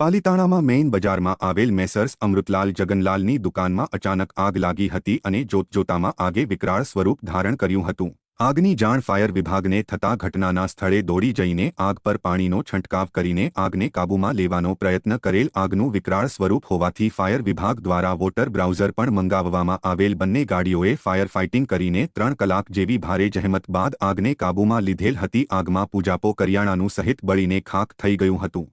પાલીતાણામાં main બજારમાં આવેલ Messrs Amritlal જગનલાલની દુકાનમાં અચાનક આગ લાગી હતી અને જોતજોતામાં આગે વિકરાળ સ્વરૂપ ધારણ કર્યું હતું. આગની જાણ ફાયર વિભાગને થતા ઘટનાના સ્થળે દોડી જઈને આગ પર પાણીનો છંટકાવ કરીને આગને કાબૂમાં લેવાનો પ્રયત્ન કરેલ આગનું વિકરાળ સ્વરૂપ હોવાથી ફાયર વિભાગ દ્વારા વોટર બ્રાઉઝર પણ મંગાવવામાં આવેલ બંને ગાડીઓએ ફાયર ફાઇટિંગ કરીને ત્રણ કલાક જેવી ભારે જહેમત બાદ આગને કાબૂમાં લીધેલ હતી. આગમાં પૂજાપો, કરિયાણાનું સહિત બળીને ખાખ થઈ ગયું હતું.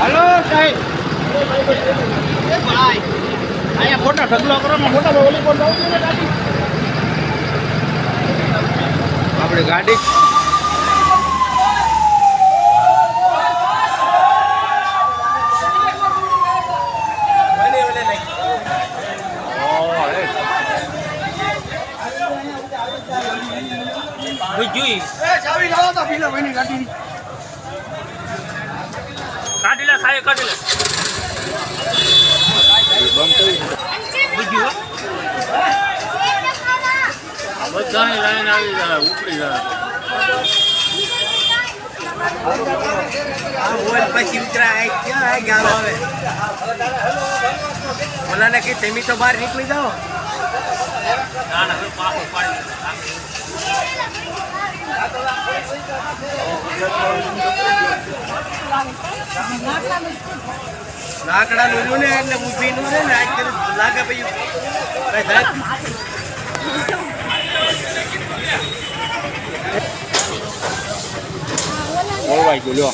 હલો, સાહેબ. ભાઈ અહીંયા ખોટા ઢગલો કરો મોટા ઓલી ગાડી? આપણે ગાડી. જોઈ ચાવી લાવો તો પીલો ભાઈની ગાડી. કાઢી લે સાહેબ કાઢી લે. બધાની લાઈન આવી જાય ઉપડી જાય. ઓલાને કે તમે તો બહાર નીકળી જાઓ. ના ના પાકો પાડી. લાકડા નું ને એટલે ઊભી નું ને આજ લાગે પછી કઈ ભાઈ બોલવાઈ